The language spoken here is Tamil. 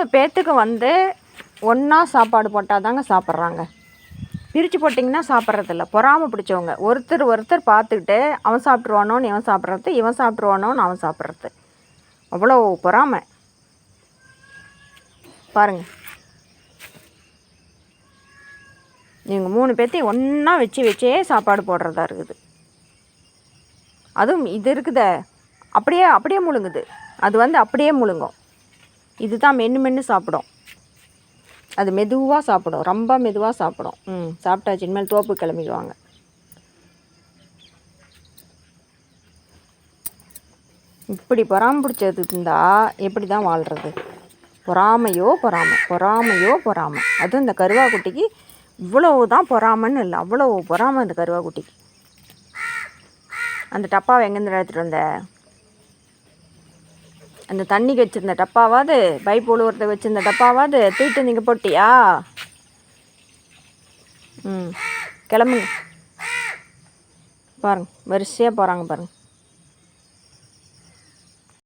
மூணு பேர்த்துக்கு வந்து ஒன்றா சாப்பாடு போட்டால் தாங்க சாப்பிட்றாங்க. பிரித்து போட்டிங்கன்னா சாப்பிட்றதில்ல. பொறாமல் பிடிச்சவங்க. ஒருத்தர் ஒருத்தர் பார்த்துக்கிட்டு அவன் சாப்பிட்ருவானோன்னு இவன் சாப்பிட்றது இவன் சாப்பிட்ருவானோன்னு அவன் சாப்பிட்றது. அவ்வளோ பொறாமை. பாருங்கள் நீங்கள் மூணு பேர்த்தையும் ஒன்றா வச்சு வச்சே சாப்பாடு போடுறதா இருக்குது. அதுவும் இது இருக்குத. அப்படியே அப்படியே முழுங்குது. அது வந்து அப்படியே முழுங்கும். இதுதான் மென்று மென்று சாப்பிடும். அது மெதுவாக சாப்பிடும். ரொம்ப மெதுவாக சாப்பிடும். ம். சாப்பிட்டாச்சு இனிமேல் தோப்பு கிளம்பிடுவாங்க. இப்படி பொறாம பிடிச்சது இருந்தால் எப்படி தான் வாழ்கிறது பொறாமையோ பொறாமை. பொறாமையோ பொறாமை. அதுவும் இந்த கருவாக்குட்டிக்கு இவ்வளவு தான் பொறாமைன்னு இல்லை. அவ்வளோ பொறாமை இந்த கருவாக்குட்டிக்கு அந்த டப்பாவை எங்கேருந்து எடுத்துகிட்டு வந்த? அந்த தண்ணிக்கு வச்சுருந்த டப்பாவாது பைப் உழுவுறத வச்சுருந்த டப்பாவாது தூக்கிட்டு நீங்கள் போட்டியா? ம் கிளம்புங்க. பாருங்க வரிசையாக போகிறாங்க பாருங்கள்